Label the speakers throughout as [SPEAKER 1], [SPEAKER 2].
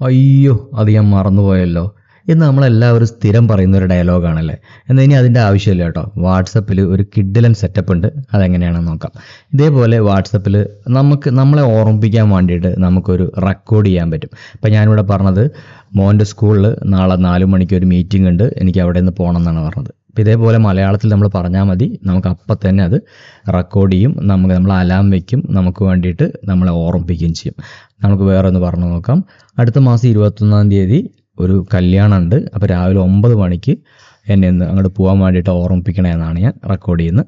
[SPEAKER 1] അയ്യോ അത് ഞാൻ മറന്നുപോയല്ലോ. എന്ന് നമ്മളെല്ലാവരും സ്ഥിരം പറയുന്ന ഒരു ഡയലോഗാണല്ലേ? എന്നാൽ ഇനി അതിന്റെ ആവശ്യമില്ല കേട്ടോ. വാട്സപ്പിൽ ഒരു കിഡിലൻ സെറ്റപ്പ് ഉണ്ട് അതെങ്ങനെയാണെന്ന് നോക്കാം. ഇതേപോലെ വാട്സപ്പിൽ നമുക്ക് നമ്മളെ ഓർമ്മിപ്പിക്കാൻ വേണ്ടിയിട്ട് നമുക്കൊരു റെക്കോർഡ് ചെയ്യാൻ പറ്റും. ഇപ്പം ഞാനിവിടെ പറഞ്ഞത് മോന്റെ സ്കൂളിൽ നാളെ നാല് മണിക്ക് ഒരു മീറ്റിംഗ് ഉണ്ട്. എനിക്ക് അവിടെ നിന്ന് പോകണം എന്നാണ് പറഞ്ഞത്. അപ്പോൾ ഇതേപോലെ മലയാളത്തിൽ നമ്മൾ പറഞ്ഞാൽ മതി. നമുക്ക് അപ്പം തന്നെ അത് റെക്കോർഡ് ചെയ്യും. നമുക്ക് നമ്മൾ അലാം വയ്ക്കും നമുക്ക് വേണ്ടിയിട്ട് നമ്മളെ ഓർമ്മിപ്പിക്കുകയും ചെയ്യും. നമുക്ക് വേറെ ഒന്ന് പറഞ്ഞു നോക്കാം. അടുത്ത മാസം ഇരുപത്തൊന്നാം തീയതി ഒരു കല്യാണമുണ്ട്. അപ്പോൾ രാവിലെ ഒമ്പത് മണിക്ക് എന്നെ ഒന്ന് അങ്ങോട്ട് പോകാൻ വേണ്ടിയിട്ട് ഓർമ്മിപ്പിക്കണേ എന്നാണ് ഞാൻ റെക്കോർഡ് ചെയ്യുന്നത്.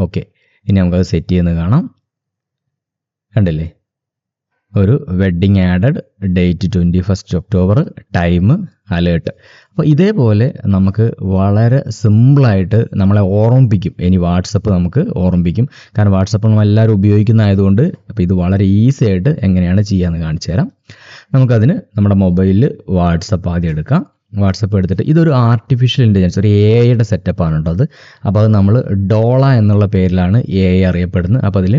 [SPEAKER 1] ഓക്കെ ഇനി നമുക്കത് സെറ്റ് ചെയ്യുന്നത് കാണാം. കണ്ടില്ലേ? ഒരു wedding added date twenty first October time alert അപ്പോൾ ഇതേപോലെ നമുക്ക് വളരെ സിമ്പിളായിട്ട് നമ്മളെ ഓർമ്മിപ്പിക്കും. ഇനി വാട്സപ്പ് നമുക്ക് ഓർമ്മിപ്പിക്കും. കാരണം വാട്സപ്പ് നമ്മൾ എല്ലാവരും ഉപയോഗിക്കുന്നതായതുകൊണ്ട് അപ്പോൾ ഇത് വളരെ ഈസി ആയിട്ട് എങ്ങനെയാണ് ചെയ്യാമെന്ന് കാണിച്ചു തരാം. നമുക്കതിന് നമ്മുടെ മൊബൈലിൽ വാട്സപ്പ് ആദ്യം എടുക്കാം. വാട്സപ്പ് എടുത്തിട്ട് ഇതൊരു ആർട്ടിഫിഷ്യൽ ഇന്റലിജൻസ് ഒരു എ ഐയുടെ സെറ്റപ്പാണ് കേട്ടോ അത്. അപ്പോൾ അത് നമ്മൾ ഡോള എന്നുള്ള പേരിലാണ് എ ഐ അറിയപ്പെടുന്നത്. അപ്പോൾ അതിൽ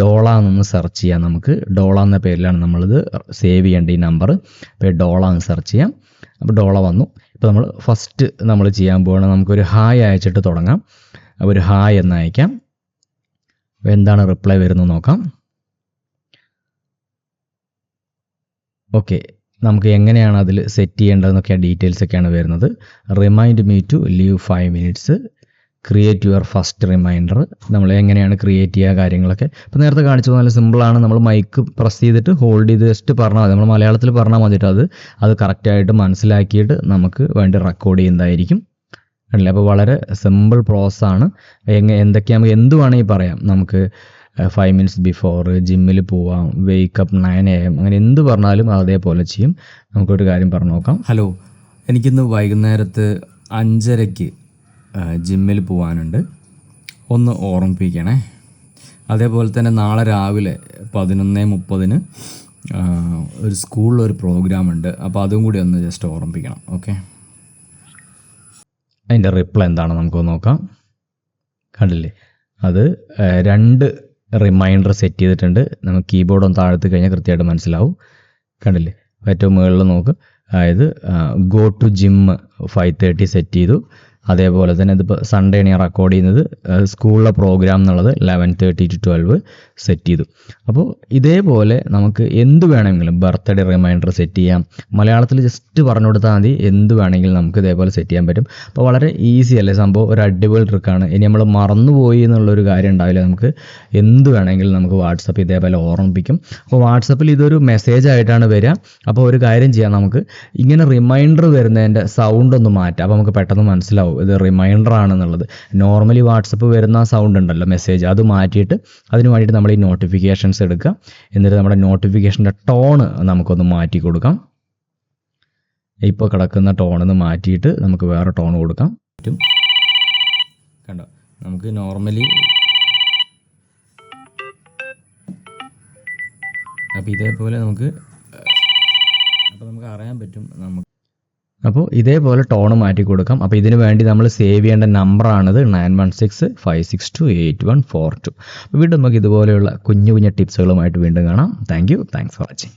[SPEAKER 1] ഡോള എന്നൊന്ന് സെർച്ച് ചെയ്യാം നമുക്ക്. ഡോള എന്ന പേരിലാണ് നമ്മളിത് സേവ് ചെയ്യേണ്ട ഈ നമ്പർ അപ്പോൾ ഡോള എന്ന് സെർച്ച് ചെയ്യാം. അപ്പോൾ ഡോള വന്നു. ഇപ്പോൾ നമ്മൾ ഫസ്റ്റ് നമ്മൾ ചെയ്യാൻ പോകണം നമുക്കൊരു ഹായ് അയച്ചിട്ട് തുടങ്ങാം. അപ്പോൾ ഒരു ഹായ് എന്ന് അയക്കാം. അപ്പോൾ എന്താണ് റിപ്ലൈ വരുന്നത് നോക്കാം. ഓക്കെ നമുക്ക് എങ്ങനെയാണ് അതിൽ സെറ്റ് ചെയ്യേണ്ടതെന്നൊക്കെയാണ് ഡീറ്റെയിൽസ് ഒക്കെയാണ് വരുന്നത്. Remind me to leave five minutes create your first reminder നമ്മൾ എങ്ങനെയാണ് ക്രിയേറ്റ് ചെയ്യുക കാര്യങ്ങളൊക്കെ. ഇപ്പോൾ നേരത്തെ കാണിച്ചു നല്ല സിമ്പിളാണ് നമ്മൾ മൈക്ക് പ്രസ് ചെയ്തിട്ട് ഹോൾഡ് ചെയ്ത് ജസ്റ്റ് പറഞ്ഞാൽ മതി. നമ്മൾ മലയാളത്തിൽ പറഞ്ഞാൽ മതിയിട്ട് അത്? അത് കറക്റ്റായിട്ട് മനസ്സിലാക്കിയിട്ട് നമുക്ക് വേണ്ടി റെക്കോർഡ് ചെയ്യുന്നതായിരിക്കും. അല്ലേ? അപ്പോൾ വളരെ സിമ്പിൾ പ്രോസസ്സാണ് എങ്ങനെ എന്തൊക്കെ നമുക്ക് എന്ത് വേണമെങ്കിൽ പറയാം. നമുക്ക് ഫൈവ് മിനിറ്റ്സ് ബിഫോർ ജിമ്മിൽ പോവാം. വേക്കപ്പ് നയൻ എ എം അങ്ങനെ എന്ത് പറഞ്ഞാലും അതേപോലെ ചെയ്യും. നമുക്കൊരു കാര്യം പറഞ്ഞു നോക്കാം. ഹലോ എനിക്കിന്ന് വൈകുന്നേരത്ത് അഞ്ചരയ്ക്ക് ജിമ്മിൽ പോകാനുണ്ട് ഒന്ന് ഓർമ്മിപ്പിക്കണേ. അതേപോലെ തന്നെ നാളെ രാവിലെ പതിനൊന്ന് മുപ്പതിന് ഒരു സ്കൂളിൽ ഒരു പ്രോഗ്രാം ഉണ്ട്. അപ്പോൾ അതും കൂടി ഒന്ന് ജസ്റ്റ് ഓർമ്മിപ്പിക്കണം. ഓക്കെ അതിന്റെ റിപ്ലൈ എന്താണ് നമുക്ക് നോക്കാം. കണ്ടില്ലേ? അത് രണ്ട് റിമൈൻഡർ സെറ്റ് ചെയ്തിട്ടുണ്ട്. നമുക്ക് കീബോർഡ് ഒന്ന് താഴ്ത്തി കഴിഞ്ഞാൽ കൃത്യമായിട്ട് മനസ്സിലാവും. കണ്ടില്ലേ? ഏറ്റവും മുകളിൽ നോക്ക്. അതായത് go to gym five thirty set ചെയ്തു. അതേപോലെ തന്നെ ഇതിപ്പോൾ സൺഡേ ആണ് ഞാൻ റെക്കോർഡ് ചെയ്യുന്നത്. സ്കൂളിലെ പ്രോഗ്രാം എന്നുള്ളത് eleven thirty to twelve set ചെയ്തു. അപ്പോൾ ഇതേപോലെ നമുക്ക് എന്ത് വേണമെങ്കിലും ബർത്ത്ഡേ റിമൈൻഡർ സെറ്റ് ചെയ്യാം. മലയാളത്തിൽ ജസ്റ്റ് പറഞ്ഞു കൊടുത്താൽ മതി. എന്ത് വേണമെങ്കിലും നമുക്ക് ഇതേപോലെ സെറ്റ് ചെയ്യാൻ പറ്റും. അപ്പോൾ വളരെ ഈസി അല്ലേ? സംഭവം ഒരു അടിപൊളി ട്രിക്കാണ് ഇനി നമ്മൾ മറന്നുപോയി എന്നുള്ളൊരു കാര്യം ഉണ്ടാവില്ല നമുക്ക്. എന്ത് വേണമെങ്കിലും നമുക്ക് വാട്സപ്പ് ഇതേപോലെ ഓർമ്മിപ്പിക്കും. അപ്പോൾ വാട്സപ്പിൽ ഇതൊരു മെസ്സേജ് ആയിട്ടാണ് വരിക. അപ്പോൾ ഒരു കാര്യം ചെയ്യാം നമുക്ക്. ഇങ്ങനെ റിമൈൻഡർ വരുന്നതിന്റെ സൗണ്ട് ഒന്ന് മാറ്റാം. അപ്പോൾ നമുക്ക് പെട്ടെന്ന് മനസ്സിലാവും. ഇത് റിമൈൻഡർ ആണെന്നുള്ളത്. നോർമലി വാട്സപ്പ് വരുന്ന സൗണ്ട് ഉണ്ടല്ലോ മെസ്സേജ് അത് മാറ്റിയിട്ട് അതിന് വേണ്ടിയിട്ട് നമ്മൾ ഈ നോട്ടിഫിക്കേഷൻസ് എടുക്കുക. എന്നിട്ട് നമ്മുടെ നോട്ടിഫിക്കേഷന്റെ ടോണ് നമുക്കൊന്ന് മാറ്റി കൊടുക്കാം. ഇപ്പോൾ കിടക്കുന്ന ടോണിന്ന് മാറ്റിയിട്ട് നമുക്ക് വേറെ ടോൺ കൊടുക്കാം. പറ്റും. കണ്ടോ? നമുക്ക് നോർമലി അപ്പോൾ ഇതേപോലെ നമുക്ക് അപ്പോൾ നമുക്ക് അറിയാൻ പറ്റും നമുക്ക് അപ്പോൾ ഇതേപോലെ ടോൺ മാറ്റി കൊടുക്കാം. അപ്പോൾ ഇതിന് വേണ്ടി നമ്മൾ സേവ് ചെയ്യേണ്ട നമ്പറാണത് nine one six five six two eight one four two വീണ്ടും നമുക്ക് ഇതുപോലെയുള്ള കുഞ്ഞു കുഞ്ഞു ടിപ്സുകളുമായിട്ട് വീണ്ടും കാണാം. Thank you thanks for watching